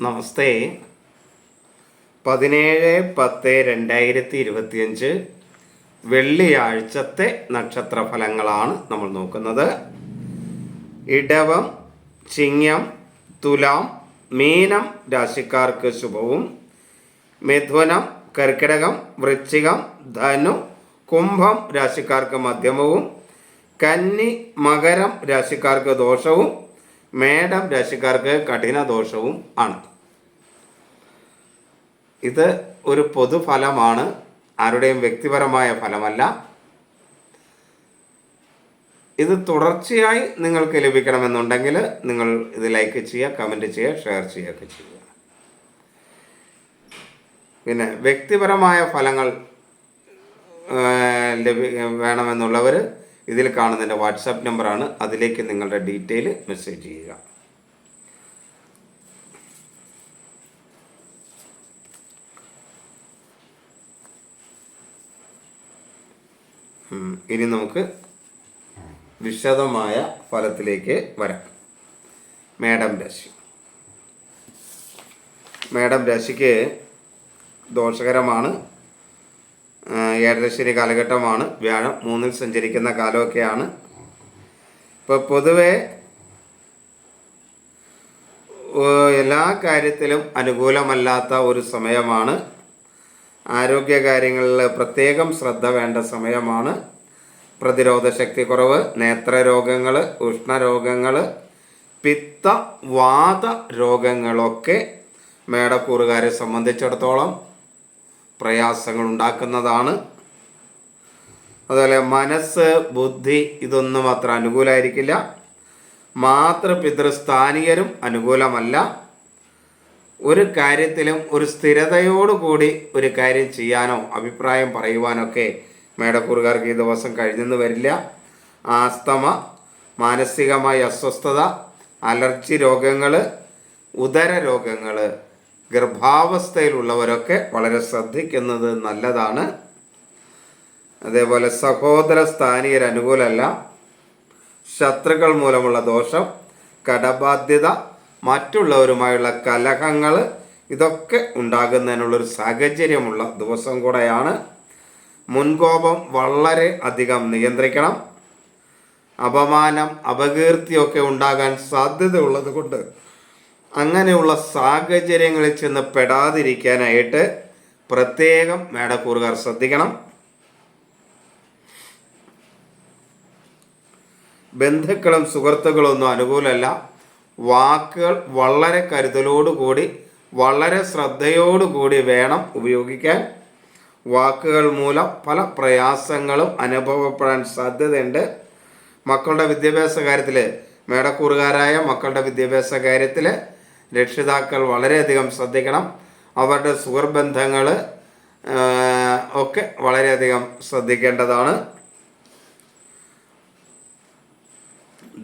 നമസ്തേ. പതിനേഴ് പത്ത് രണ്ടായിരത്തി ഇരുപത്തിയഞ്ച് വെള്ളിയാഴ്ചത്തെ നക്ഷത്രഫലങ്ങളാണ് നമ്മൾ നോക്കുന്നത്. ഇടവം ചിങ്ങം തുലാം മീനം രാശിക്കാർക്ക് ശുഭവും. മിഥുനം കർക്കിടകം വൃശ്ചികം ധനു കുംഭം രാശിക്കാർക്ക് മധ്യമവും. കന്നി മകരം രാശിക്കാർക്ക് ദോഷവും. മേടം രാശിക്കാർക്ക് കഠിന ദോഷവും ആണ്. ഇത് ഒരു പൊതുഫലമാണ്. ആരുടെയും വ്യക്തിപരമായ ഫലമല്ല. ഇത് തുടർച്ചയായി നിങ്ങൾക്ക് ലഭിക്കണമെന്നുണ്ടെങ്കിൽ നിങ്ങൾ ഇത് ലൈക്ക് ചെയ്യുക കമന്റ് ചെയ്യുക ഷെയർ ചെയ്യുകയൊക്കെ ചെയ്യുക. പിന്നെ വ്യക്തിപരമായ ഫലങ്ങൾ ലഭി വേണമെന്നുള്ളവർ ഇതിൽ കാണുന്ന എന്റെ വാട്സാപ്പ് നമ്പറാണ്. അതിലേക്ക് നിങ്ങളുടെ ഡീറ്റെയിൽ മെസ്സേജ് ചെയ്യുക. ഇനി നമുക്ക് വിശദമായ ഫലത്തിലേക്ക് വരാം. മേഡം രാശി. മേഡം രാശിക്ക് ദോഷകരമാണ്. ഏഴരശ്ശേരി കാലഘട്ടമാണ്. വ്യാഴം മൂന്നിൽ സഞ്ചരിക്കുന്ന കാലമൊക്കെയാണ്. ഇപ്പോൾ പൊതുവെ എല്ലാ കാര്യത്തിലും അനുകൂലമല്ലാത്ത ഒരു സമയമാണ്. ആരോഗ്യ കാര്യങ്ങളിൽ പ്രത്യേകം ശ്രദ്ധ വേണ്ട സമയമാണ്. പ്രതിരോധ ശക്തി കുറവ് നേത്രരോഗങ്ങൾ ഉഷ്ണരോഗങ്ങൾ പിത്ത വാത രോഗങ്ങളൊക്കെ മേടക്കൂറുകാരെ സംബന്ധിച്ചിടത്തോളം പ്രയാസങ്ങൾ ഉണ്ടാക്കുന്നതാണ് അതുപോലെ മനസ്സ് ബുദ്ധി ഇതൊന്നും അത്ര അനുകൂലമായിരിക്കില്ല മാതൃപിതൃസ്ഥാനീയരും അനുകൂലമല്ല. ഒരു കാര്യത്തിലും ഒരു സ്ഥിരതയോടുകൂടി ഒരു കാര്യം ചെയ്യാനോ അഭിപ്രായം പറയുവാനൊക്കെ മേടക്കൂറുകാർക്ക് ഈ ദിവസം കഴിഞ്ഞെന്ന് വരില്ല. ആസ്തമ മാനസികമായ അസ്വസ്ഥത അലർജി രോഗങ്ങൾ ഉദര രോഗങ്ങൾ ഗർഭാവസ്ഥയിലുള്ളവരൊക്കെ വളരെ ശ്രദ്ധിക്കുന്നത് നല്ലതാണ്. അതേപോലെ സഹോദര സ്ഥാനീയർ അനുകൂലമല്ല. ശത്രുക്കൾ മൂലമുള്ള ദോഷം കടബാധ്യത മറ്റുള്ളവരുമായുള്ള കലഹങ്ങൾ ഇതൊക്കെ ഉണ്ടാകുന്നതിനുള്ളൊരു സാഹചര്യമുള്ള ദിവസം കൂടെയാണ്. മുൻകോപം വളരെ അധികം നിയന്ത്രിക്കണം. അപമാനം അപകീർത്തിയൊക്കെ ഉണ്ടാകാൻ സാധ്യതയുള്ളത് കൊണ്ട് അങ്ങനെയുള്ള സാഹചര്യങ്ങളിൽ ചെന്ന് പെടാതിരിക്കാനായിട്ട് പ്രത്യേകം മേടക്കൂറുകാർ ശ്രദ്ധിക്കണം. ബന്ധുക്കളും സുഹൃത്തുക്കളും ഒന്നും അനുകൂലമല്ല. വാക്കുകൾ വളരെ കരുതലോടുകൂടി വളരെ ശ്രദ്ധയോടുകൂടി വേണം ഉപയോഗിക്കാൻ. വാക്കുകൾ മൂലം പല പ്രയാസങ്ങളും അനുഭവപ്പെടാൻ സാധ്യതയുണ്ട്. മക്കളുടെ വിദ്യാഭ്യാസ കാര്യത്തിൽ മേടക്കൂറുകാരായ മക്കളുടെ വിദ്യാഭ്യാസ കാര്യത്തിൽ രക്ഷിതാക്കൾ വളരെയധികം ശ്രദ്ധിക്കണം. അവരുടെ സുഹൃബന്ധങ്ങൾ ഒക്കെ വളരെയധികം ശ്രദ്ധിക്കേണ്ടതാണ്.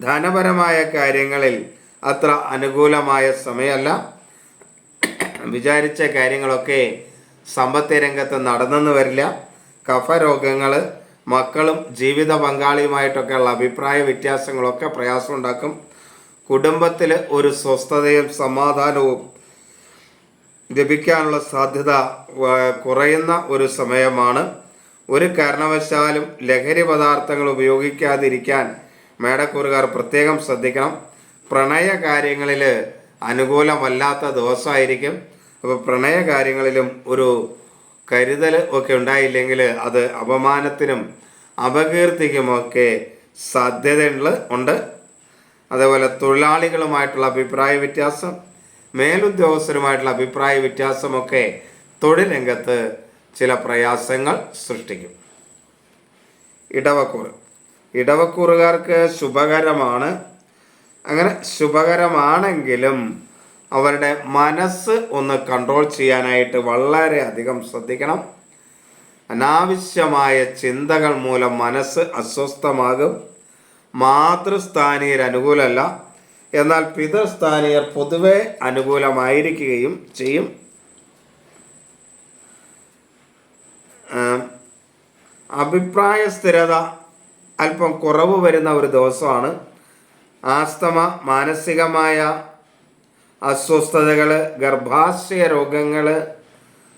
ധനപരമായ കാര്യങ്ങളിൽ അത്ര അനുകൂലമായ സമയമല്ല. വിചാരിച്ച കാര്യങ്ങളൊക്കെ സമ്പത്ത് രംഗത്ത് നടന്നെന്ന് വരില്ല. കഫരോഗങ്ങൾ മക്കളും ജീവിത പങ്കാളിയുമായിട്ടൊക്കെയുള്ള അഭിപ്രായ വ്യത്യാസങ്ങളൊക്കെ പ്രയാസമുണ്ടാക്കും കുടുംബത്തിൽ ഒരു സ്വസ്ഥതയും സമാധാനവും ലഭിക്കാനുള്ള സാധ്യത കുറയുന്ന ഒരു സമയമാണ്. ഒരു കാരണവശാലും ലഹരി പദാർത്ഥങ്ങൾ ഉപയോഗിക്കാതിരിക്കാൻ മേടക്കൂറുകാർ പ്രത്യേകം ശ്രദ്ധിക്കണം. പ്രണയ കാര്യങ്ങളിൽ അനുകൂലമല്ലാത്ത ദിവസമായിരിക്കും അപ്പോൾ പ്രണയ കാര്യങ്ങളിലും ഒരു കരുതൽ ഒക്കെ ഉണ്ടായില്ലെങ്കിൽ അത് അപമാനത്തിനും അപകീർത്തിക്കുമൊക്കെ സാധ്യതകൾ ഉണ്ട്. അതേപോലെ തൊഴിലാളികളുമായിട്ടുള്ള അഭിപ്രായ വ്യത്യാസം മേലുദ്യോഗസ്ഥരുമായിട്ടുള്ള അഭിപ്രായ വ്യത്യാസമൊക്കെ തൊഴിൽ രംഗത്ത് ചില പ്രയാസങ്ങൾ സൃഷ്ടിക്കും. ഇടവക്കൂറ്. ഇടവക്കൂറുകാർക്ക് ശുഭകരമാണ്. അങ്ങനെ ശുഭകരമാണെങ്കിലും അവരുടെ മനസ്സ് ഒന്ന് കൺട്രോൾ ചെയ്യാനായിട്ട് വളരെ അധികം ശ്രദ്ധിക്കണം. അനാവശ്യമായ ചിന്തകൾ മൂലം മനസ്സ് അസ്വസ്ഥമാകും. മാതൃസ്ഥാനീയർ അനുകൂലമല്ല. എന്നാൽ പിതൃസ്ഥാനീയർ പൊതുവെ അനുകൂലമായിരിക്കുകയും ചെയ്യും. അഭിപ്രായ സ്ഥിരത അല്പം കുറവ് വരുന്ന ഒരു ദിവസമാണ്. ആസ്തമ മാനസികമായ അസ്വസ്ഥതകൾ ഗർഭാശയ രോഗങ്ങൾ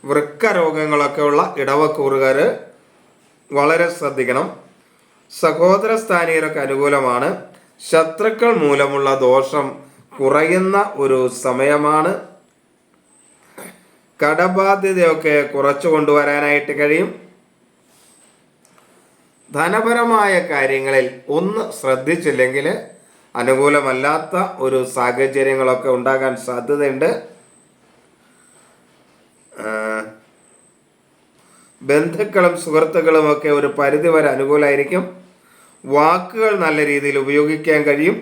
വൃക്ക രോഗങ്ങളൊക്കെ ഉള്ള ഇടവക്കൂറുകാർ വളരെ ശ്രദ്ധിക്കണം. സഹോദര സ്ഥാനീയർക്ക് അനുകൂലമാണ്. ശത്രുക്കൾ മൂലമുള്ള ദോഷം കുറയുന്ന ഒരു സമയമാണ്. കടബാധ്യതയൊക്കെ കുറച്ചു കൊണ്ടുവരാനായിട്ട് കഴിയും. ധനപരമായ കാര്യങ്ങളിൽ ഒന്ന് ശ്രദ്ധിച്ചില്ലെങ്കിൽ അനുകൂലമല്ലാത്ത ഒരു സാഹചര്യങ്ങളൊക്കെ ഉണ്ടാകാൻ സാധ്യതയുണ്ട്. ബന്ധുക്കളും സുഹൃത്തുക്കളും ഒക്കെ ഒരു പരിധി വരെ അനുകൂലമായിരിക്കും വാക്കുകൾ നല്ല രീതിയിൽ ഉപയോഗിക്കാൻ കഴിയും.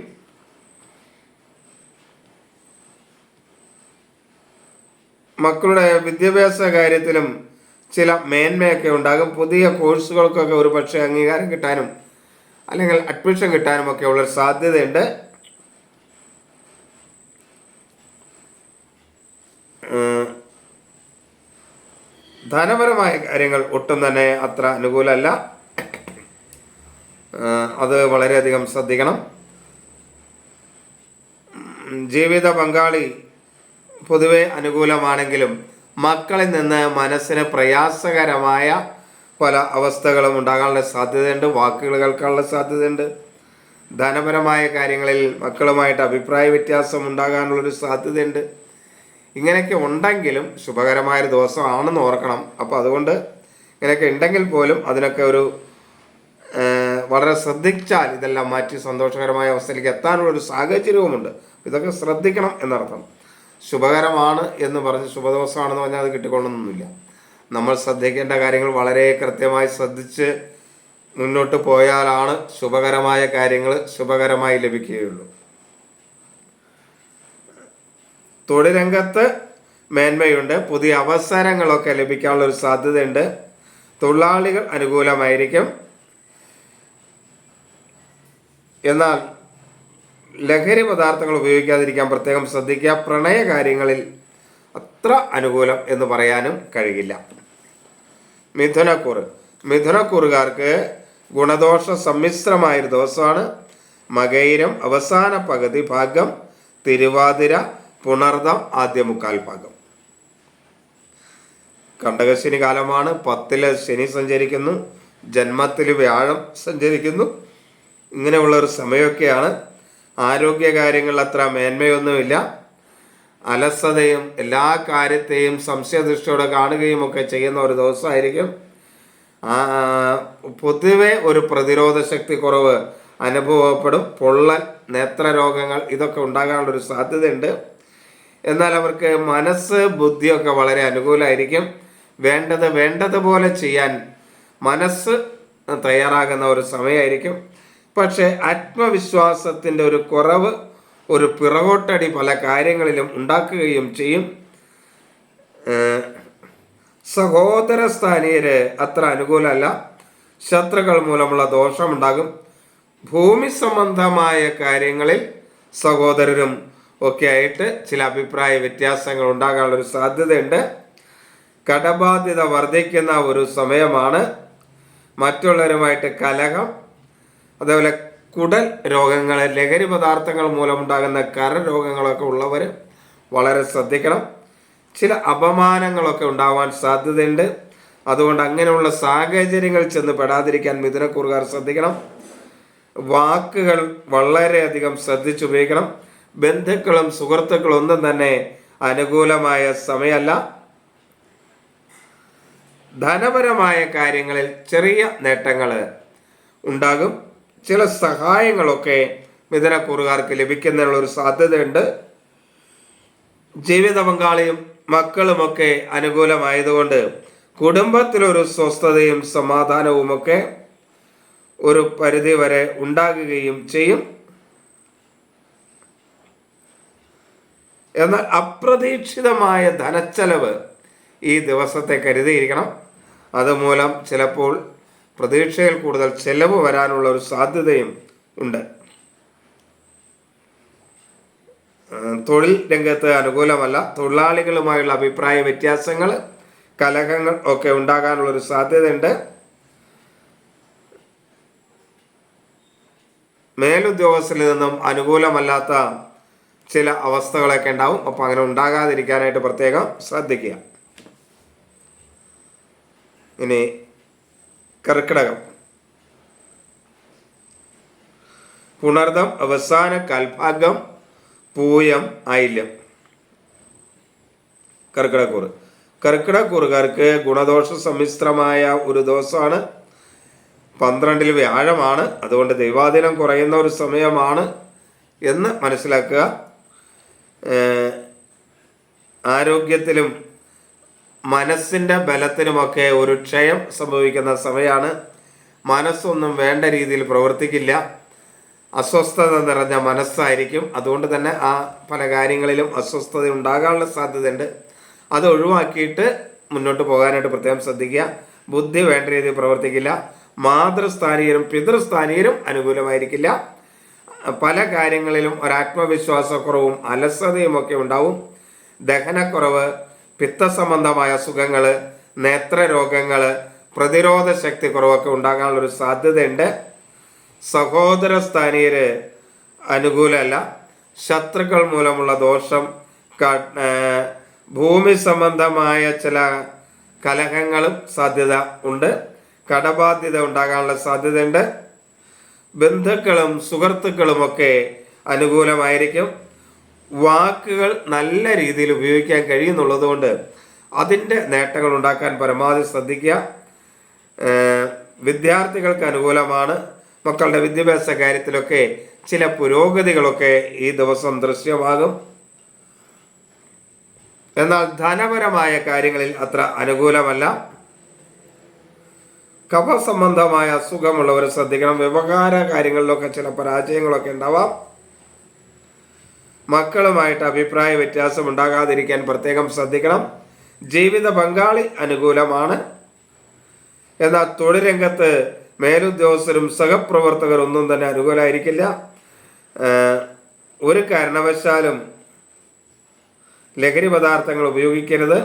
മക്കളുടെ വിദ്യാഭ്യാസ കാര്യത്തിലും ചില മേന്മയൊക്കെ ഉണ്ടാകും. പുതിയ കോഴ്സുകൾക്കൊക്കെ ഒരു പക്ഷേ അംഗീകാരം കിട്ടാനും അല്ലെങ്കിൽ അഡ്മിഷൻ കിട്ടാനും ഒക്കെ ഉള്ള സാധ്യതയുണ്ട്. ഉം. ധനപരമായ കാര്യങ്ങൾ ഒട്ടും തന്നെ അത്ര അനുകൂലമല്ല. അത് വളരെയധികം ശ്രദ്ധിക്കണം. ജീവിത പങ്കാളി പൊതുവെ അനുകൂലമാണെങ്കിലും മക്കളിൽ നിന്ന് മനസ്സിന് പ്രയാസകരമായ പല അവസ്ഥകളും ഉണ്ടാകാനുള്ള സാധ്യതയുണ്ട് വാക്കുകൾ കേൾക്കാനുള്ള സാധ്യതയുണ്ട്. ധനപരമായ കാര്യങ്ങളിൽ മക്കളുമായിട്ട് അഭിപ്രായ വ്യത്യാസം ഉണ്ടാകാനുള്ളൊരു സാധ്യതയുണ്ട്. ഇങ്ങനെയൊക്കെ ഉണ്ടെങ്കിലും ശുഭകരമായൊരു ദിവസമാണെന്ന് ഓർക്കണം. അപ്പോൾ അതുകൊണ്ട് ഇങ്ങനെയൊക്കെ ഉണ്ടെങ്കിൽ പോലും അതിനൊക്കെ ഒരു വളരെ ശ്രദ്ധിച്ചാൽ ഇതെല്ലാം മാറ്റി സന്തോഷകരമായ അവസ്ഥയിലേക്ക് എത്താനുള്ള ഒരു സാഹചര്യവുമുണ്ട്. ഇതൊക്കെ ശ്രദ്ധിക്കണം എന്നർത്ഥം. ശുഭകരമാണ് എന്ന് പറഞ്ഞ് ശുഭദിവസമാണെന്ന് പറഞ്ഞാൽ അത് കിട്ടിക്കൊള്ളണമെന്നില്ല നമ്മൾ ശ്രദ്ധിക്കേണ്ട കാര്യങ്ങൾ വളരെ കൃത്യമായി ശ്രദ്ധിച്ച് മുന്നോട്ട് പോയാലാണ് ശുഭകരമായ കാര്യങ്ങൾ ശുഭകരമായി ലഭിക്കുകയുള്ളൂ. തൊഴിൽ രംഗത്ത് മേന്മയുണ്ട്. പുതിയ അവസരങ്ങളൊക്കെ ലഭിക്കാനുള്ള ഒരു സാധ്യതയുണ്ട്. തൊഴിലാളികൾ അനുകൂലമായിരിക്കും. എന്നാൽ ലഹരി പദാർത്ഥങ്ങൾ ഉപയോഗിക്കാതിരിക്കാൻ പ്രത്യേകം ശ്രദ്ധിക്കുക. പ്രണയ കാര്യങ്ങളിൽ അത്ര അനുകൂലം എന്ന് പറയാനും കഴിയില്ല. മിഥുനക്കൂറ്. മിഥുനക്കൂറുകാർക്ക് ഗുണദോഷ സമ്മിശ്രമായൊരു ദിവസമാണ്. മകയിരം അവസാന പകുതി ഭാഗം തിരുവാതിര പുണർദം ആദ്യ മുക്കാൽ ഭാഗം. കണ്ടകശനി കാലമാണ് പത്തിൽ ശനി സഞ്ചരിക്കുന്നു ജന്മത്തിൽ വ്യാഴം സഞ്ചരിക്കുന്നു. ഇങ്ങനെയുള്ള ഒരു സമയമൊക്കെയാണ്. ആരോഗ്യ കാര്യങ്ങളിൽ അത്ര മേന്മയൊന്നുമില്ല. അലസതയും എല്ലാ കാര്യത്തെയും സംശയദൃഷ്ടിയോടെ കാണുകയും ഒക്കെ ചെയ്യുന്ന ഒരു ദിവസമായിരിക്കും. പൊതുവെ ഒരു പ്രതിരോധ ശക്തി കുറവ് അനുഭവപ്പെടും. പൊള്ളൽ നേത്രരോഗങ്ങൾ ഇതൊക്കെ ഉണ്ടാകാനുള്ള ഒരു സാധ്യതയുണ്ട്. എന്നാൽ അവർക്ക് മനസ്സ് ബുദ്ധിയൊക്കെ വളരെ അനുകൂലമായിരിക്കും വേണ്ടത് വേണ്ടതുപോലെ ചെയ്യാൻ മനസ്സ് തയ്യാറാകുന്ന ഒരു സമയമായിരിക്കും. പക്ഷേ ആത്മവിശ്വാസത്തിന്റെ ഒരു കുറവ് ഒരു പിറകോട്ടടി പല കാര്യങ്ങളിലും ഉണ്ടാക്കുകയും ചെയ്യും. സഹോദര സ്ഥാനീയര് അത്ര അനുകൂലമല്ല. ശത്രുക്കൾ മൂലമുള്ള ദോഷമുണ്ടാകും. ഭൂമി സംബന്ധമായ കാര്യങ്ങളിൽ സഹോദരരും ഒക്കെ ആയിട്ട് ചില അഭിപ്രായ വ്യത്യാസങ്ങൾ ഉണ്ടാകാനുള്ളൊരു സാധ്യതയുണ്ട്. കടബാധ്യത വർദ്ധിക്കുന്ന ഒരു സമയമാണ്. മറ്റുള്ളവരുമായിട്ട് കലഹം അതേപോലെ കുടൽ രോഗങ്ങൾ ലഹരി പദാർത്ഥങ്ങൾ മൂലമുണ്ടാകുന്ന കരരോഗങ്ങളൊക്കെ ഉള്ളവർ വളരെ ശ്രദ്ധിക്കണം. ചില അപമാനങ്ങളൊക്കെ ഉണ്ടാവാൻ സാധ്യതയുണ്ട്. അതുകൊണ്ട് അങ്ങനെയുള്ള സാഹചര്യങ്ങൾ ചെന്ന് പെടാതിരിക്കാൻ മിഥുനക്കൂറുകാർ ശ്രദ്ധിക്കണം. വാക്കുകൾ വളരെയധികം ശ്രദ്ധിച്ചുപയോഗിക്കണം. ബന്ധുക്കളും സുഹൃത്തുക്കളും ഒന്നും തന്നെ അനുകൂലമായ സമയമല്ല. ധനപരമായ കാര്യങ്ങളിൽ ചെറിയ നേട്ടങ്ങൾ ഉണ്ടാകും. ചില സഹായങ്ങളൊക്കെ മിഥുനക്കൂറുകാർക്ക് ലഭിക്കുന്നതിനുള്ള ഒരു സാധ്യതയുണ്ട്. ജീവിത പങ്കാളിയും മക്കളുമൊക്കെ അനുകൂലമായതുകൊണ്ട് കുടുംബത്തിലൊരു സ്വസ്ഥതയും സമാധാനവുമൊക്കെ ഒരു പരിധി വരെ ഉണ്ടാകുകയും ചെയ്യും. എന്നാൽ അപ്രതീക്ഷിതമായ ധനച്ചെലവ് ഈ ദിവസത്തെ കരുതിയിരിക്കണം. അതുമൂലം ചിലപ്പോൾ പ്രതീക്ഷയിൽ കൂടുതൽ ചെലവ് വരാനുള്ള ഒരു സാധ്യതയും ഉണ്ട്. തൊഴിൽ രംഗത്ത് അനുകൂലമല്ല. തൊഴിലാളികളുമായുള്ള അഭിപ്രായ വ്യത്യാസങ്ങൾ കലഹങ്ങൾ ഒക്കെ ഉണ്ടാകാനുള്ള ഒരു സാധ്യതയുണ്ട്. മേലുദ്യോഗസ്ഥരിൽ നിന്നും അനുകൂലമല്ലാത്ത ചില അവസ്ഥകളൊക്കെ ഉണ്ടാവും. അപ്പോൾ അങ്ങനെ ഉണ്ടാകാതിരിക്കാനായിട്ട് പ്രത്യേകം ശ്രദ്ധിക്കുക. ഇനി കർക്കിടകം. പുണർദം അവസാന കൽഭാഗം പൂയം ഐല്യം കർക്കിടക്കൂറ് കർക്കിടക്കൂറുകാർക്ക് ഗുണദോഷ സമ്മിശ്രമായ ഒരു ദിവസമാണ്. പന്ത്രണ്ടിൽ വ്യാഴമാണ്. അതുകൊണ്ട് ദൈവാധീനം കുറയുന്ന ഒരു സമയമാണ് എന്ന് മനസ്സിലാക്കുക. ആരോഗ്യത്തിലും മനസ്സിന്റെ ബലത്തിനുമൊക്കെ ഒരു ക്ഷയം സംഭവിക്കുന്ന സമയമാണ് മനസ്സൊന്നും വേണ്ട രീതിയിൽ പ്രവർത്തിക്കില്ല. അസ്വസ്ഥത നിറഞ്ഞ മനസ്സായിരിക്കും. അതുകൊണ്ട് തന്നെ ആ പല കാര്യങ്ങളിലും അസ്വസ്ഥത ഉണ്ടാകാനുള്ള സാധ്യതയുണ്ട്. അത് ഒഴിവാക്കിയിട്ട് മുന്നോട്ട് പോകാനായിട്ട് പ്രത്യേകം ശ്രദ്ധിക്കുക. ബുദ്ധി വേണ്ട രീതിയിൽ പ്രവർത്തിക്കില്ല. മാതൃസ്ഥാനീയരും പിതൃസ്ഥാനീയരും അനുകൂലമായിരിക്കില്ല. പല കാര്യങ്ങളിലും ഒരാത്മവിശ്വാസക്കുറവും അലസതയും ഒക്കെ ഉണ്ടാവും. ദഹനക്കുറവ് പിത്തസംബന്ധമായ അസുഖങ്ങൾ നേത്രരോഗങ്ങൾ പ്രതിരോധ ശക്തി കുറവൊക്കെ ഉണ്ടാകാനുള്ളൊരു സാധ്യതയുണ്ട്. സഹോദര സ്ഥാനീയര് അനുകൂലമല്ല. ശത്രുക്കൾ മൂലമുള്ള ദോഷം ഭൂമി സംബന്ധമായ ചില കലഹങ്ങളും സാധ്യത ഉണ്ട്. കടബാധ്യത ഉണ്ടാകാനുള്ള സാധ്യതയുണ്ട്. ബന്ധുക്കളും സുഹൃത്തുക്കളുമൊക്കെ അനുകൂലമായിരിക്കും. വാക്കുകൾ നല്ല രീതിയിൽ ഉപയോഗിക്കാൻ കഴിയുന്നുള്ളത് കൊണ്ട് അതിന്റെ നേട്ടങ്ങൾ ഉണ്ടാക്കാൻ പരമാവധി ശ്രദ്ധിക്കുക. വിദ്യാർത്ഥികൾക്ക് അനുകൂലമാണ്. മക്കളുടെ വിദ്യാഭ്യാസ കാര്യത്തിലൊക്കെ ചില പുരോഗതികളൊക്കെ ഈ ദിവസം ദൃശ്യമാകും. എന്നാൽ ധനപരമായ കാര്യങ്ങളിൽ അത്ര അനുകൂലമല്ല. കഫ സംബന്ധമായ അസുഖമുള്ളവർ ശ്രദ്ധിക്കണം. വ്യവഹാര കാര്യങ്ങളിലൊക്കെ ചില പരാജയങ്ങളൊക്കെ ഉണ്ടാവാം. മക്കളുമായിട്ട് അഭിപ്രായ വ്യത്യാസം ഉണ്ടാകാതിരിക്കാൻ പ്രത്യേകം ശ്രദ്ധിക്കണം. ജീവിത പങ്കാളി അനുകൂലമാണ്. എന്നാൽ തൊഴിൽ രംഗത്ത് മേലുദ്യോഗസ്ഥരും സഹപ്രവർത്തകരും ഒന്നും തന്നെ അനുകൂലമായിരിക്കില്ല ഒരു കാരണവശാലും ലഹരി പദാർത്ഥങ്ങൾ ഉപയോഗിക്കരുത്.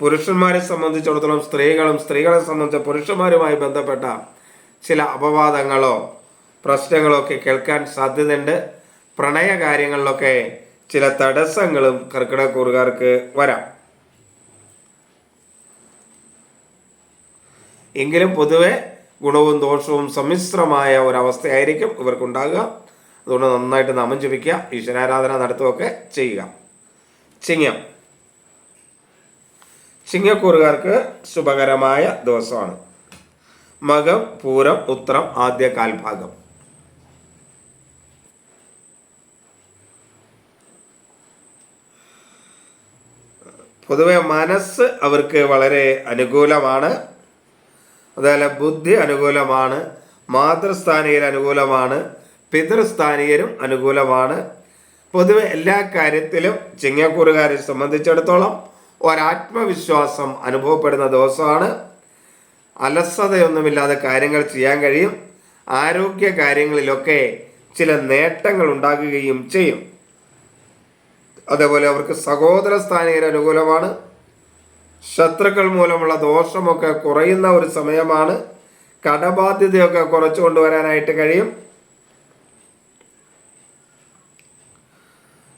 പുരുഷന്മാരെ സംബന്ധിച്ചിടത്തോളം സ്ത്രീകളും സ്ത്രീകളെ സംബന്ധിച്ച പുരുഷന്മാരുമായി ബന്ധപ്പെട്ട ചില അപവാദങ്ങളോ പ്രശ്നങ്ങളോ ഒക്കെ കേൾക്കാൻ സാധ്യതയുണ്ട്. പ്രണയ കാര്യങ്ങളിലൊക്കെ ചില തടസ്സങ്ങളും കർക്കിടക്കൂറുകാർക്ക് വരാം. എങ്കിലും പൊതുവെ ഗുണവും ദോഷവും സമ്മിശ്രമായ ഒരവസ്ഥയായിരിക്കും ഇവർക്കുണ്ടാകുക. അതുകൊണ്ട് നന്നായിട്ട് നാമം ജപിക്കുക ഈശ്വരാരാധന നടത്തുകയൊക്കെ ചെയ്യുക. ചിങ്ങം. ചിങ്ങക്കൂറുകാർക്ക് ശുഭകരമായ ദിവസമാണ്. മകം പൂരം ഉത്രം ആദ്യ കാൽഭാഗം. പൊതുവെ മനസ്സ് അവർക്ക് വളരെ അനുകൂലമാണ്. അതുപോലെ ബുദ്ധി അനുകൂലമാണ്. മാതൃസ്ഥാനീയർ അനുകൂലമാണ്. പിതൃസ്ഥാനീയരും അനുകൂലമാണ്. പൊതുവെ എല്ലാ കാര്യത്തിലും ചിങ്ങക്കൂറുകാരെ സംബന്ധിച്ചിടത്തോളം ഒരാത്മവിശ്വാസം അനുഭവപ്പെടുന്ന ദിവസമാണ്. അലസതയൊന്നുമില്ലാതെ കാര്യങ്ങൾ ചെയ്യാൻ കഴിയും. ആരോഗ്യ കാര്യങ്ങളിലൊക്കെ ചില നേട്ടങ്ങൾ ഉണ്ടാകുകയും ചെയ്യും. അതേപോലെ അവർക്ക് സഹോദര സ്ഥാനീയർ അനുകൂലമാണ്. ശത്രുക്കൾ മൂലമുള്ള ദോഷമൊക്കെ കുറയുന്ന ഒരു സമയമാണ്. കടബാധ്യതയൊക്കെ കുറച്ചു കൊണ്ടുവരാനായിട്ട് കഴിയും.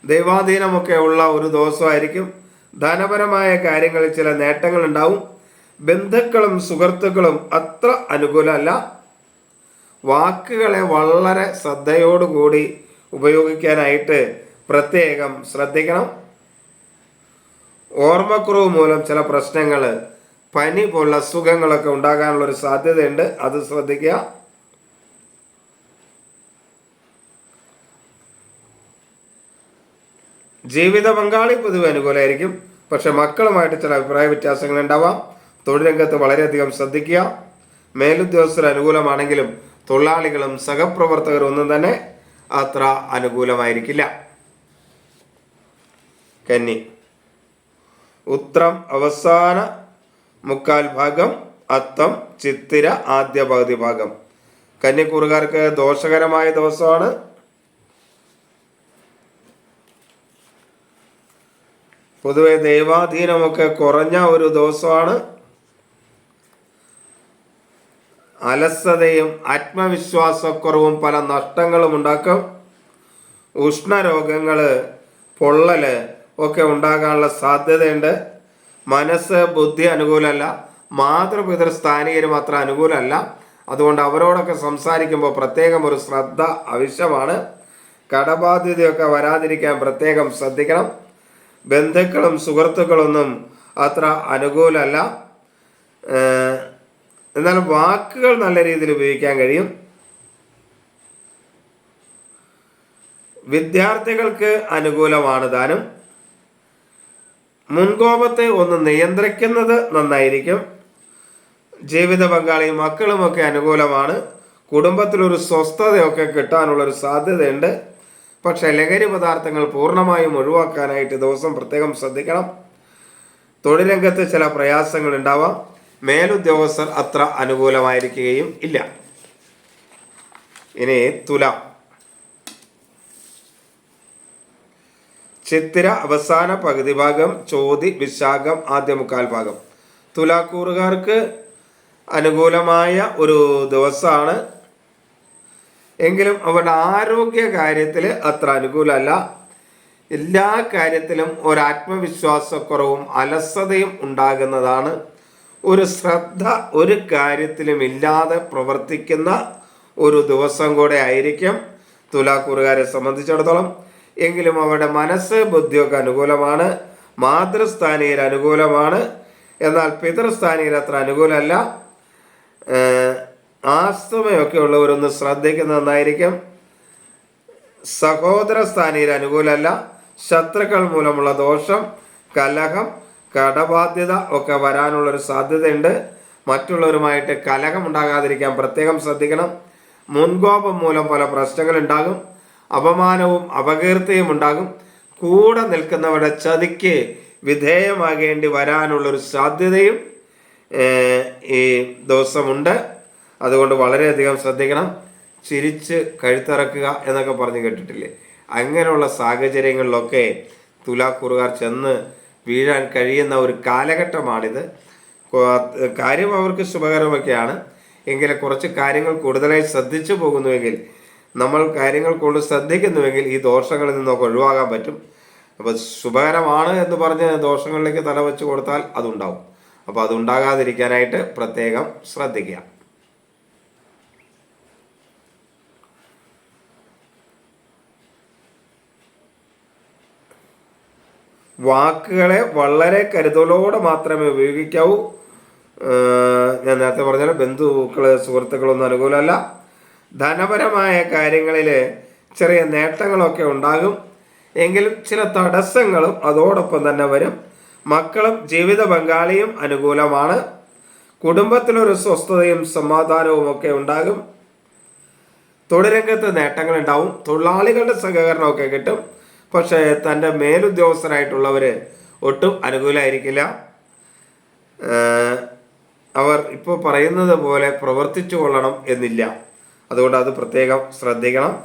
ദൈവാധീനമൊക്കെ ഉള്ള ഒരു ദിവസമായിരിക്കും. ധനപരമായ കാര്യങ്ങളിൽ ചില നേട്ടങ്ങൾ ഉണ്ടാവും ബന്ധുക്കളും സുഹൃത്തുക്കളും അത്ര അനുകൂലമല്ല. വാക്കുകളെ വളരെ ശ്രദ്ധയോടുകൂടി ഉപയോഗിക്കാനായിട്ട് പ്രത്യേകം ശ്രദ്ധിക്കണം. ഓർമ്മക്കുറവ് മൂലം ചില പ്രശ്നങ്ങൾ പനി പോലുള്ള അസുഖങ്ങളൊക്കെ ഉണ്ടാകാനുള്ള ഒരു സാധ്യതയുണ്ട്. അത് ശ്രദ്ധിക്കുക. ജീവിത പങ്കാളി പൊതുവെ അനുകൂലമായിരിക്കും പക്ഷെ മക്കളുമായിട്ട് ചില അഭിപ്രായ വ്യത്യാസങ്ങൾ ഉണ്ടാവാം. തൊഴിൽ രംഗത്ത് വളരെയധികം ശ്രദ്ധിക്കുക. മേലുദ്യോഗസ്ഥർ അനുകൂലമാണെങ്കിലും തൊഴിലാളികളും സഹപ്രവർത്തകരും ഒന്നും തന്നെ അത്ര അനുകൂലമായിരിക്കില്ല. കന്നി. ഉത്രം അവസാന മുക്കാൽ ഭാഗം അത്തം ചിത്തിര ആദ്യ പകുതി ഭാഗം. കന്നിക്കൂറുകാർക്ക് ദോഷകരമായ ദിവസമാണ്. പൊതുവെ ദൈവാധീനമൊക്കെ കുറഞ്ഞ ഒരു ദിവസമാണ് അലസതയും ആത്മവിശ്വാസക്കുറവും പല നഷ്ടങ്ങളും ഉണ്ടാക്കും. ഉഷ്ണരോഗങ്ങൾ പൊള്ളൽ ഒക്കെ ഉണ്ടാകാനുള്ള സാധ്യതയുണ്ട്. മനസ്സ് ബുദ്ധി അനുകൂലമല്ല. മാതൃപിതൃ സ്ഥാനീയർ മാത്രം അനുകൂലമല്ല. അതുകൊണ്ട് അവരോടൊക്കെ സംസാരിക്കുമ്പോൾ പ്രത്യേകം ഒരു ശ്രദ്ധ ആവശ്യമാണ്. കടബാധ്യതയൊക്കെ വരാതിരിക്കാൻ പ്രത്യേകം ശ്രദ്ധിക്കണം. ബന്ധുക്കളും സുഹൃത്തുക്കളൊന്നും അത്ര അനുകൂലമല്ല. എന്നാൽ വാക്കുകൾ നല്ല രീതിയിൽ ഉപയോഗിക്കാൻ കഴിയും. വിദ്യാർത്ഥികൾക്ക് അനുകൂലമാണ് താനും. മുൻകോപത്തെ ഒന്ന് നിയന്ത്രിക്കുന്നത് നന്നായിരിക്കും. ജീവിത പങ്കാളിയും മക്കളുമൊക്കെ അനുകൂലമാണ്. കുടുംബത്തിലൊരു സ്വസ്ഥതയൊക്കെ കിട്ടാനുള്ളൊരു സാധ്യതയുണ്ട്. പക്ഷേ ലഹരി പദാർത്ഥങ്ങൾ പൂർണമായും ഒഴിവാക്കാനായിട്ട് ദിവസം പ്രത്യേകം ശ്രദ്ധിക്കണം. തൊഴിലംഗത്ത് ചില പ്രയാസങ്ങൾ ഉണ്ടാവാം. മേലുദ്യോഗസ്ഥർ അത്ര അനുകൂലമായിരിക്കുകയും ഇല്ല. ഇനി തുല. ചിത്തിര അവസാന പകുതി ഭാഗം ചോതി വിശാഖം ആദ്യ മുക്കാൽ ഭാഗം. തുലാക്കൂറുകാർക്ക് അനുകൂലമായ ഒരു ദിവസമാണ് എങ്കിലും അവരുടെ ആരോഗ്യ കാര്യത്തിൽ അത്ര അനുകൂലമല്ല. എല്ലാ കാര്യത്തിലും ഒരു ആത്മവിശ്വാസക്കുറവും അലസതയും ഉണ്ടാകുന്നതാണ്. ഒരു ശ്രദ്ധ ഒരു കാര്യത്തിലും ഇല്ലാതെ പ്രവർത്തിക്കുന്ന ഒരു ദിവസം കൂടെ ആയിരിക്കും തുലാക്കൂറുകാരെ സംബന്ധിച്ചിടത്തോളം. എങ്കിലും അവരുടെ മനസ്സ് ബുദ്ധിയൊക്കെ അനുകൂലമാണ്. മാതൃസ്ഥാനിയിൽ അനുകൂലമാണ്. എന്നാൽ പിതൃസ്ഥാനിയിൽ അത്ര അനുകൂലമല്ല. ആസ്തമയൊക്കെ ഉള്ളവരൊന്ന് ശ്രദ്ധിക്കുന്നത് നന്നായിരിക്കും. സഹോദര സ്ഥാനീയർ അനുകൂലമല്ല. ശത്രുക്കൾ മൂലമുള്ള ദോഷം കലഹം കടബാധ്യത ഒക്കെ വരാനുള്ളൊരു സാധ്യതയുണ്ട്. മറ്റുള്ളവരുമായിട്ട് കലഹം ഉണ്ടാകാതിരിക്കാൻ പ്രത്യേകം ശ്രദ്ധിക്കണം. മുൻകോപം മൂലം പല പ്രശ്നങ്ങൾ ഉണ്ടാകും അപമാനവും അപകീർത്തിയും ഉണ്ടാകും. കൂടെ നിൽക്കുന്നവരുടെ ചതിക്ക് വിധേയമാകേണ്ടി വരാനുള്ളൊരു സാധ്യതയും ഈ ദിവസമുണ്ട്. അതുകൊണ്ട് വളരെയധികം ശ്രദ്ധിക്കണം. ചിരിച്ച് കഴുത്തിറക്കുക എന്നൊക്കെ പറഞ്ഞ് കേട്ടിട്ടില്ലേ? അങ്ങനെയുള്ള സാഹചര്യങ്ങളിലൊക്കെ തുലാക്കൂറുകാർ ചെന്ന് വീഴാൻ കഴിയുന്ന ഒരു കാലഘട്ടമാണിത്. കാര്യം അവർക്ക് ശുഭകരമൊക്കെയാണ്. എങ്കിലും കുറച്ച് കാര്യങ്ങൾ കൂടുതലായി ശ്രദ്ധിച്ചു പോകുന്നുവെങ്കിൽ നമ്മൾ കാര്യങ്ങൾ കൊണ്ട് ശ്രദ്ധിക്കുന്നുവെങ്കിൽ ഈ ദോഷങ്ങളിൽ നിന്നൊക്കെ ഒഴിവാകാൻ പറ്റും. അപ്പോൾ ശുഭകരമാണ് എന്ന് പറഞ്ഞ് ദോഷങ്ങളിലേക്ക് തല വെച്ച് കൊടുത്താൽ അതുണ്ടാവും. അപ്പോൾ അതുണ്ടാകാതിരിക്കാനായിട്ട് പ്രത്യേകം ശ്രദ്ധിക്കുക. വാക്കുകളെ വളരെ കരുതലോടെ മാത്രമേ ഉപയോഗിക്കാവൂ. ഞാൻ നേരത്തെ പറഞ്ഞാൽ ബന്ധുക്കൾ സുഹൃത്തുക്കളൊന്നും അനുകൂലമല്ല. ധനപരമായ കാര്യങ്ങളിൽ ചെറിയ നേട്ടങ്ങളൊക്കെ ഉണ്ടാകും. എങ്കിലും ചില തടസ്സങ്ങളും അതോടൊപ്പം തന്നെ വരും. മക്കളും ജീവിത പങ്കാളിയും അനുകൂലമാണ്. കുടുംബത്തിലൊരു സ്വസ്ഥതയും സമാധാനവും ഒക്കെ ഉണ്ടാകും. തൊഴിലംഗത്ത് നേട്ടങ്ങളുണ്ടാവും. തൊഴിലാളികളുടെ സഹകരണമൊക്കെ കിട്ടും. പക്ഷേ തന്റെ മേലുദ്യോഗസ്ഥരായിട്ടുള്ളവർ ഒട്ടും അനുകൂലമായിരിക്കില്ല അവർ ഇപ്പോൾ പറയുന്നത് പോലെ പ്രവർത്തിച്ചു കൊള്ളണം എന്നില്ല. അതുകൊണ്ട് അത് പ്രത്യേകം ശ്രദ്ധിക്കണം.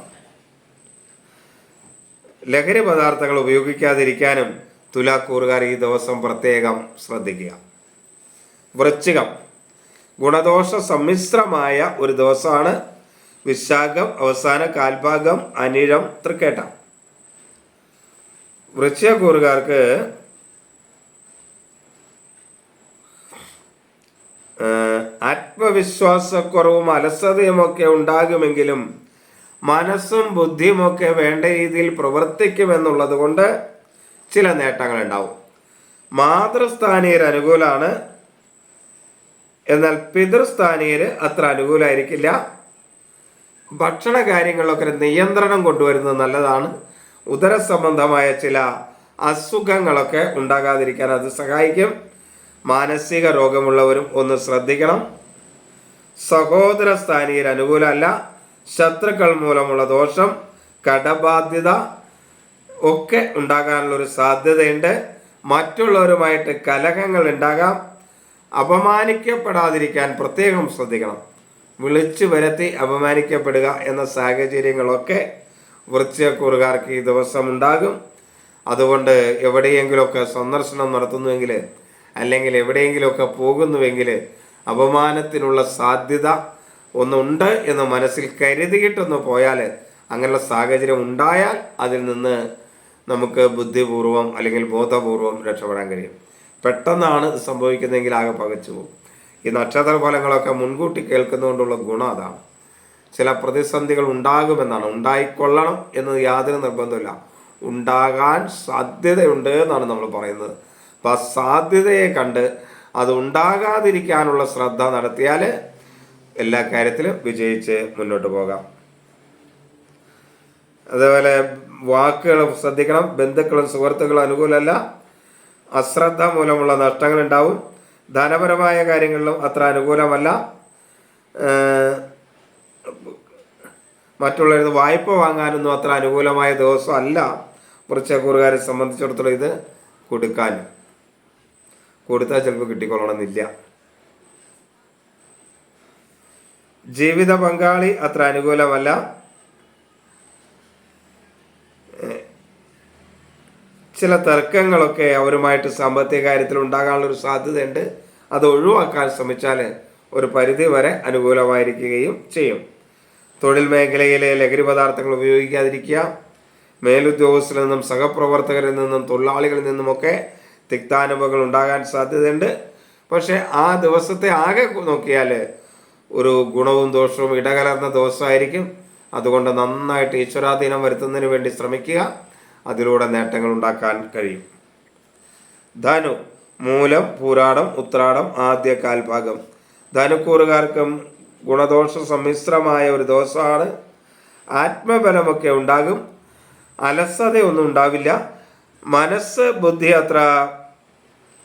ലഹരി പദാർത്ഥങ്ങൾ ഉപയോഗിക്കാതിരിക്കാനും തുലാക്കൂറുകാർ ഈ ദിവസം പ്രത്യേകം ശ്രദ്ധിക്കുക. വൃശ്ചികം. ഗുണദോഷ സമ്മിശ്രമായ ഒരു ദിവസമാണ്. വിശാഖം അവസാന കാൽഭാഗം അനിഴം തൃക്കേട്ട. ആത്മവിശ്വാസക്കുറവും ആത്മവിശ്വാസക്കുറവും അലസതയുമൊക്കെ ഉണ്ടാകുമെങ്കിലും മനസ്സും ബുദ്ധിയുമൊക്കെ വേണ്ട രീതിയിൽ പ്രവർത്തിക്കുമെന്നുള്ളത് കൊണ്ട് ചില നേട്ടങ്ങൾ ഉണ്ടാവും മാതൃസ്ഥാനീയർ അനുകൂലമാണ് എന്നാൽ പിതൃസ്ഥാനീയർ അത്ര അനുകൂലമായിരിക്കില്ല ഭക്ഷണ കാര്യങ്ങളിലൊക്കെ നിയന്ത്രണം കൊണ്ടുവരുന്നത് നല്ലതാണ്. ഉദര സംബന്ധമായ ചില അസുഖങ്ങളൊക്കെ ഉണ്ടാകാതിരിക്കാൻ അത് സഹായിക്കും. മാനസിക രോഗമുള്ളവരും ഒന്ന് ശ്രദ്ധിക്കണം. സഹോദര സ്ഥാനീയർ അനുകൂലമല്ല. ശത്രുക്കൾ മൂലമുള്ള ദോഷം കടബാധ്യത ഒക്കെ ഉണ്ടാകാനുള്ള ഒരു സാധ്യതയുണ്ട്. മറ്റുള്ളവരുമായിട്ട് കലഹങ്ങൾ ഉണ്ടാകാം. അപമാനിക്കപ്പെടാതിരിക്കാൻ പ്രത്യേകം ശ്രദ്ധിക്കണം. വിളിച്ചു വരുത്തി അപമാനിക്കപ്പെടുക എന്ന സാഹചര്യങ്ങളൊക്കെ വൃശ്ചികക്കൂറുകാർക്ക് ഈ ദിവസം ഉണ്ടാകും അതുകൊണ്ട് എവിടെയെങ്കിലുമൊക്കെ സന്ദർശനം നടത്തുന്നുവെങ്കിൽ അല്ലെങ്കിൽ എവിടെയെങ്കിലുമൊക്കെ പോകുന്നുവെങ്കിൽ അപമാനത്തിനുള്ള സാധ്യത ഒന്നുണ്ട് എന്ന് മനസ്സിൽ കരുതിയിട്ടൊന്ന് പോയാൽ അങ്ങനെയുള്ള സാഹചര്യം ഉണ്ടായാൽ അതിൽ നിന്ന് നമുക്ക് ബുദ്ധിപൂർവം അല്ലെങ്കിൽ ബോധപൂർവം രക്ഷപ്പെടാൻ കഴിയും. പെട്ടെന്നാണ് സംഭവിക്കുന്നതെങ്കിൽ ആകെ പകച്ചു പോകും ഈ നക്ഷത്ര ഫലങ്ങളൊക്കെ മുൻകൂട്ടി കേൾക്കുന്നതുകൊണ്ടുള്ള ഗുണം അതാണ്. ചില പ്രതിസന്ധികൾ ഉണ്ടാകുമെന്നാണ്. ഉണ്ടായിക്കൊള്ളണം എന്ന് യാതൊരു നിർബന്ധമില്ല ഉണ്ടാകാൻ സാധ്യതയുണ്ട് എന്നാണ് നമ്മൾ പറയുന്നത്. അപ്പം ആ സാധ്യതയെ കണ്ട് അത് ഉണ്ടാകാതിരിക്കാനുള്ള ശ്രദ്ധ നടത്തിയാൽ എല്ലാ കാര്യത്തിലും വിജയിച്ച് മുന്നോട്ട് പോകാം. അതേപോലെ വാക്കുകൾ ശ്രദ്ധിക്കണം. ബന്ധുക്കളും സുഹൃത്തുക്കളും അനുകൂലമല്ല. അശ്രദ്ധ മൂലമുള്ള നഷ്ടങ്ങൾ ഉണ്ടാവും ധനപരമായ കാര്യങ്ങളിലും അത്ര അനുകൂലമല്ല. മറ്റുള്ളവരിൽ വായ്പ വാങ്ങാനൊന്നും അത്ര അനുകൂലമായ ദിവസം അല്ല വൃക്ഷക്കൂറുകാരെ സംബന്ധിച്ചിടത്തോളം ഇത് കൊടുക്കാൻ. കൊടുത്താൽ ചിലപ്പോൾ കിട്ടിക്കൊള്ളണമെന്നില്ല. ജീവിത പങ്കാളി അത്ര അനുകൂലമല്ല. ചില തർക്കങ്ങളൊക്കെ അവരുമായിട്ട് സാമ്പത്തിക കാര്യത്തിൽ ഉണ്ടാകാനുള്ളൊരു സാധ്യതയുണ്ട്. അത് ഒഴിവാക്കാൻ ശ്രമിച്ചാൽ ഒരു പരിധി വരെ അനുകൂലമായിരിക്കുകയും ചെയ്യും. തൊഴിൽ മേഖലയിലെ ലഹരി പദാർത്ഥങ്ങൾ ഉപയോഗിക്കാതിരിക്കുക. മേലുദ്യോഗസ്ഥരിൽ നിന്നും സഹപ്രവർത്തകരിൽ നിന്നും തൊഴിലാളികളിൽ നിന്നുമൊക്കെ തിക്താനുഭവങ്ങൾ ഉണ്ടാകാൻ സാധ്യതയുണ്ട്. പക്ഷേ ആ ദിവസത്തെ ആകെ നോക്കിയാൽ ഒരു ഗുണവും ദോഷവും ഇടകലർന്ന ദിവസമായിരിക്കും. അതുകൊണ്ട് നന്നായിട്ട് ഈശ്വരാധീനം വരുത്തുന്നതിന് വേണ്ടി ശ്രമിക്കുക. അതിലൂടെ നേട്ടങ്ങൾ ഉണ്ടാക്കാൻ കഴിയും. ധനു മൂലം പൂരാടം ഉത്രാടം ആദ്യ കാൽഭാഗം ധനുക്കൂറുകാർക്കും ഗുണദോഷ സമ്മിശ്രമായ ഒരു ദോഷമാണ്. ആത്മബലമൊക്കെ ഉണ്ടാകും. അലസതയൊന്നും ഉണ്ടാവില്ല. മനസ്സ് ബുദ്ധി അത്ര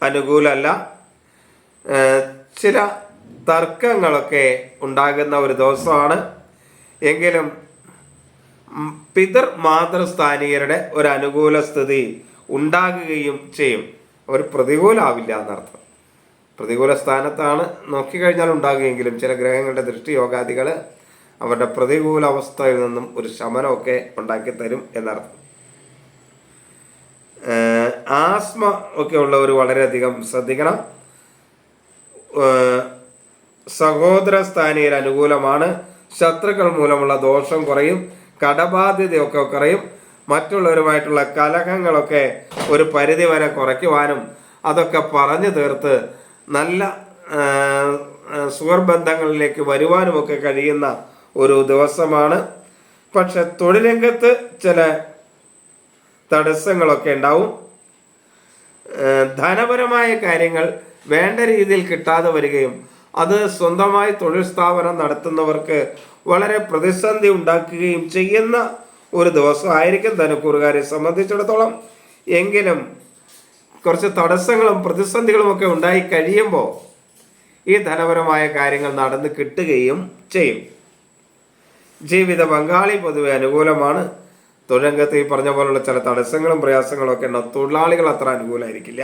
അനുകൂലമല്ല. ചില തർക്കങ്ങളൊക്കെ ഉണ്ടാകുന്ന ഒരു ദിവസമാണ് എങ്കിലും പിതൃ മാതൃസ്ഥാനീയരുടെ ഒരു അനുകൂല സ്ഥിതി ഉണ്ടാകുകയും ചെയ്യും. അവർ പ്രതികൂലമാവില്ല എന്നർത്ഥം. പ്രതികൂല സ്ഥാനത്താണ് നോക്കിക്കഴിഞ്ഞാൽ ഉണ്ടാകുമെങ്കിലും ചില ഗ്രഹങ്ങളുടെ ദൃഷ്ടിയോഗാദികൾ അവരുടെ പ്രതികൂല അവസ്ഥയിൽ നിന്നും ഒരു ശമനമൊക്കെ ഉണ്ടാക്കി തരും എന്നർത്ഥം ആസ്മ ഒക്കെ ഉള്ളവർ വളരെയധികം ശ്രദ്ധിക്കണം. സഹോദര സ്ഥാനീയർ അനുകൂലമാണ്. ശത്രുക്കൾ മൂലമുള്ള ദോഷം കുറയും. കടബാധ്യതയൊക്കെ കുറയും. മറ്റുള്ളവരുമായിട്ടുള്ള കലഹങ്ങളൊക്കെ ഒരു പരിധി വരെ കുറയ്ക്കുവാനും അതൊക്കെ പറഞ്ഞു തീർത്ത് നല്ല സുഹൃബന്ധങ്ങളിലേക്ക് വരുവാനുമൊക്കെ കഴിയുന്ന ഒരു ദിവസമാണ്. പക്ഷെ തൊഴിൽ രംഗത്ത് ചില തടസ്സങ്ങളൊക്കെ ഉണ്ടാവും. ധനപരമായ കാര്യങ്ങൾ വേണ്ട രീതിയിൽ കിട്ടാതെ വരികയും അത് സ്വന്തമായി തൊഴിൽ സ്ഥാപനം നടത്തുന്നവർക്ക് വളരെ പ്രതിസന്ധി ഉണ്ടാക്കുകയും ചെയ്യുന്ന ഒരു ദിവസമായിരിക്കും ധനക്കൂറുകാരെ സംബന്ധിച്ചിടത്തോളം. എങ്കിലും കുറച്ച് തടസ്സങ്ങളും പ്രതിസന്ധികളും ഒക്കെ ഉണ്ടായി കഴിയുമ്പോൾ ഈ ധനപരമായ കാര്യങ്ങൾ നടന്ന് കിട്ടുകയും ചെയ്യും. ജീവിത പങ്കാളി പൊതുവെ അനുകൂലമാണ്. തൊഴിലംഗത്ത് ഈ പറഞ്ഞ പോലുള്ള ചില തടസ്സങ്ങളും പ്രയാസങ്ങളും ഒക്കെ ഉണ്ടാവും തൊഴിലാളികൾ അത്ര അനുകൂലമായിരിക്കില്ല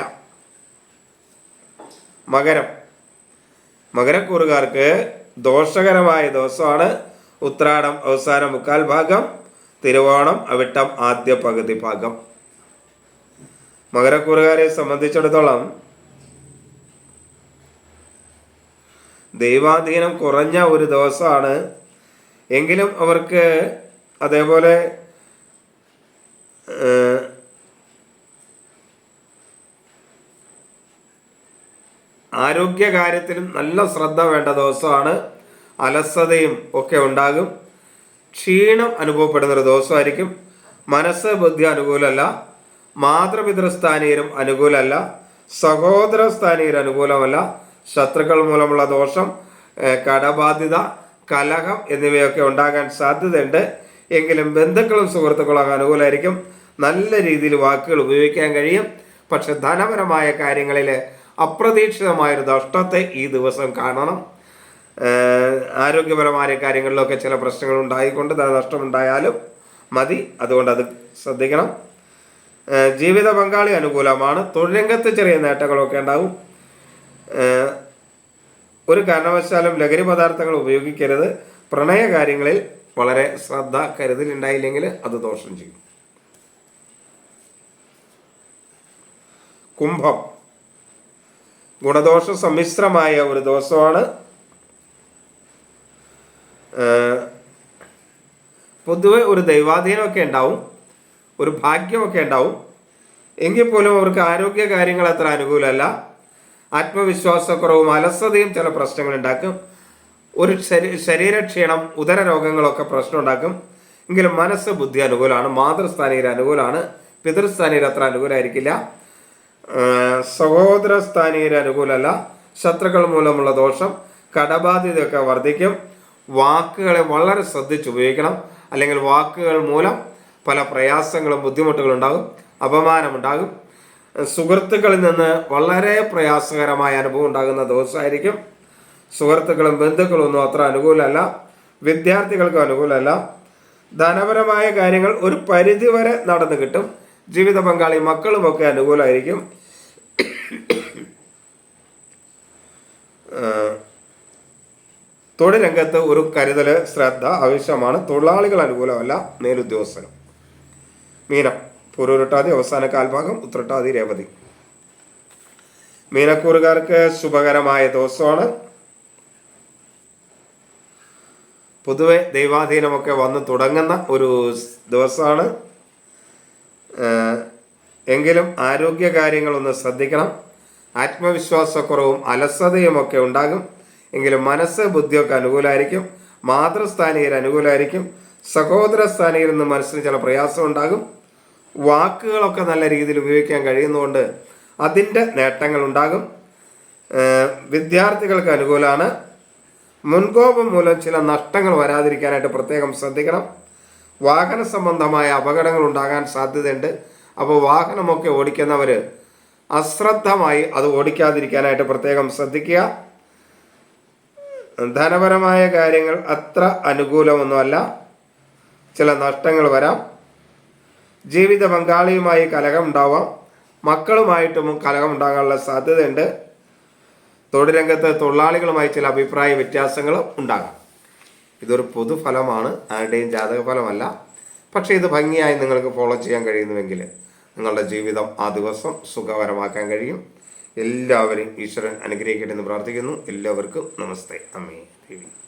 മകരം. മകരക്കൂറുകാർക്ക് ദോഷകരമായ ദിവസമാണ്. ഉത്രാടം അവസാന മുക്കാൽ ഭാഗം തിരുവോണം അവിട്ടം ആദ്യ പകുതി ഭാഗം. മകരക്കൂറുകാരെ സംബന്ധിച്ചിടത്തോളം ദൈവാധീനം കുറഞ്ഞ ഒരു ദിവസമാണ്. എങ്കിലും അവർക്ക് അതേപോലെ ആരോഗ്യകാര്യത്തിലും ആരോഗ്യ കാര്യത്തിലും നല്ല ശ്രദ്ധ വേണ്ട ദിവസമാണ്. അലസതയും ഒക്കെ ഉണ്ടാകും. ക്ഷീണം അനുഭവപ്പെടുന്ന ഒരു ദിവസമായിരിക്കും. മനസ്സ് ബുദ്ധി അനുകൂലമല്ല. മാതൃപിതൃസ്ഥാനീയരും അനുകൂലമല്ല. സഹോദര സ്ഥാനീയർ അനുകൂലമല്ല. ശത്രുക്കൾ മൂലമുള്ള ദോഷം കടബാധ്യത കലഹം എന്നിവയൊക്കെ ഉണ്ടാകാൻ സാധ്യതയുണ്ട്. എങ്കിലും ബന്ധുക്കളും സുഹൃത്തുക്കളും അനുകൂലമായിരിക്കും. നല്ല രീതിയിൽ വാക്കുകൾ ഉപയോഗിക്കാൻ കഴിയും. പക്ഷെ ധനപരമായ കാര്യങ്ങളിൽ അപ്രതീക്ഷിതമായൊരു നഷ്ടത്തെ ഈ ദിവസം കാണണം. ആരോഗ്യപരമായ കാര്യങ്ങളിലൊക്കെ ചില പ്രശ്നങ്ങൾ ഉണ്ടായിക്കൊണ്ട് ധനനഷ്ടമുണ്ടായാലും മതി. അതുകൊണ്ട് അത് ശ്രദ്ധിക്കണം. ജീവിത പങ്കാളി അനുകൂലമാണ്. തൊഴിൽ രംഗത്ത് ചെറിയ നേട്ടങ്ങളൊക്കെ ഉണ്ടാവും. ഒരു കാരണവശാലും ലഹരി പദാർത്ഥങ്ങൾ ഉപയോഗിക്കരുത്. പ്രണയ കാര്യങ്ങളിൽ വളരെ ശ്രദ്ധ കരുതലുണ്ടായില്ലെങ്കിൽ അത് ദോഷം ചെയ്യും. കുംഭം. ഗുണദോഷ സമ്മിശ്രമായ ഒരു ദിവസമാണ്. പൊതുവെ ഒരു ദൈവാധീനമൊക്കെ ഉണ്ടാവും. ഒരു ഭാഗ്യമൊക്കെ ഉണ്ടാവും. എങ്കിൽ പോലും അവർക്ക് ആരോഗ്യ കാര്യങ്ങൾ അത്ര അനുകൂലമല്ല. ആത്മവിശ്വാസക്കുറവും അലസതയും ചില പ്രശ്നങ്ങൾ ഉണ്ടാക്കും. ഒരു ശരീ ശരീരക്ഷീണം ഉദര രോഗങ്ങളൊക്കെ പ്രശ്നം ഉണ്ടാക്കും. എങ്കിലും മനസ്സ് ബുദ്ധി അനുകൂലമാണ് മാതൃസ്ഥാനീയർ അനുകൂലമാണ് പിതൃസ്ഥാനീയർ അത്ര അനുകൂലമായിരിക്കില്ല. സഹോദര സഹോദരസ്ഥാനീയർ അനുകൂലമല്ല. ശത്രുക്കൾ മൂലമുള്ള ദോഷം കടബാധ്യതയൊക്കെ വർദ്ധിക്കും. വാക്കുകളെ വളരെ ശ്രദ്ധിച്ച് ഉപയോഗിക്കണം. അല്ലെങ്കിൽ വാക്കുകൾ മൂലം പല പ്രയാസങ്ങളും ബുദ്ധിമുട്ടുകളും ഉണ്ടാകും അപമാനമുണ്ടാകും. സുഹൃത്തുക്കളിൽ നിന്ന് വളരെ പ്രയാസകരമായ അനുഭവം ഉണ്ടാകുന്ന ദിവസമായിരിക്കും. സുഹൃത്തുക്കളും ബന്ധുക്കളും ഒന്നും അത്ര അനുകൂലമല്ല. വിദ്യാർത്ഥികൾക്കും അനുകൂലമല്ല. ധനപരമായ കാര്യങ്ങൾ ഒരു പരിധിവരെ നടന്നു കിട്ടും. ജീവിത പങ്കാളി മക്കളുമൊക്കെ അനുകൂലമായിരിക്കും. തൊഴിൽ രംഗത്ത് ഒരു കരുതൽ ശ്രദ്ധ ആവശ്യമാണ്. തൊഴിലാളികൾ അനുകൂലമല്ല മേലുദ്യോഗസ്ഥനും മീനം. പൂർവരുട്ടാതി അവസാന കാൽഭാഗം ഉത്രട്ടാതി രേവതി. മീനക്കൂറുകാർക്ക് ശുഭകരമായ ദിവസമാണ്. പൊതുവെ ദൈവാധീനമൊക്കെ വന്ന് തുടങ്ങുന്ന ഒരു ദിവസമാണ്. എങ്കിലും ആരോഗ്യ കാര്യങ്ങളൊന്ന് ശ്രദ്ധിക്കണം. ആത്മവിശ്വാസക്കുറവും അലസതയുമൊക്കെ ഉണ്ടാകും. എങ്കിലും മനസ്സ് ബുദ്ധിയൊക്കെ അനുകൂലമായിരിക്കും മാതൃസ്ഥാനീയർ അനുകൂലമായിരിക്കും സഹോദര സ്ഥാനയിൽ നിന്ന് മനസ്സിന് ചില പ്രയാസം ഉണ്ടാകും വാക്കുകളൊക്കെ നല്ല രീതിയിൽ ഉപയോഗിക്കാൻ കഴിയുന്നതുകൊണ്ട് അതിന്റെ നേട്ടങ്ങൾ ഉണ്ടാകും വിദ്യാർത്ഥികൾക്ക് അനുകൂലമാണ്. മുൻകോപം മൂലം ചില നഷ്ടങ്ങൾ വരാതിരിക്കാനായിട്ട് പ്രത്യേകം ശ്രദ്ധിക്കണം. വാഹന സംബന്ധമായ അപകടങ്ങൾ ഉണ്ടാകാൻ സാധ്യതയുണ്ട്. അപ്പോൾ വാഹനമൊക്കെ ഓടിക്കുന്നവർ അശ്രദ്ധമായി അത് ഓടിക്കാതിരിക്കാനായിട്ട് പ്രത്യേകം ശ്രദ്ധിക്കുക. ധനപരമായ കാര്യങ്ങൾ അത്ര അനുകൂലമൊന്നുമല്ല. ചില നഷ്ടങ്ങൾ വരാം. ജീവിത പങ്കാളിയുമായി കലഹം ഉണ്ടാവാം. മക്കളുമായിട്ടും കലഹം ഉണ്ടാകാനുള്ള സാധ്യതയുണ്ട്. തൊഴിലംഗത്ത് തൊഴിലാളികളുമായി ചില അഭിപ്രായ വ്യത്യാസങ്ങളും ഉണ്ടാകാം. ഇതൊരു പൊതുഫലമാണ് ആരുടെയും ജാതകഫലമല്ല. പക്ഷേ ഇത് ഭംഗിയായി നിങ്ങൾക്ക് ഫോളോ ചെയ്യാൻ കഴിയുന്നുവെങ്കിൽ നിങ്ങളുടെ ജീവിതം ആ ദിവസം സുഖകരമാക്കാൻ കഴിയും. എല്ലാവരെയും ഈശ്വരൻ അനുഗ്രഹിക്കട്ടെ എന്ന് പ്രാർത്ഥിക്കുന്നു. എല്ലാവർക്കും നമസ്തേ. അമ്മേ ദേവി.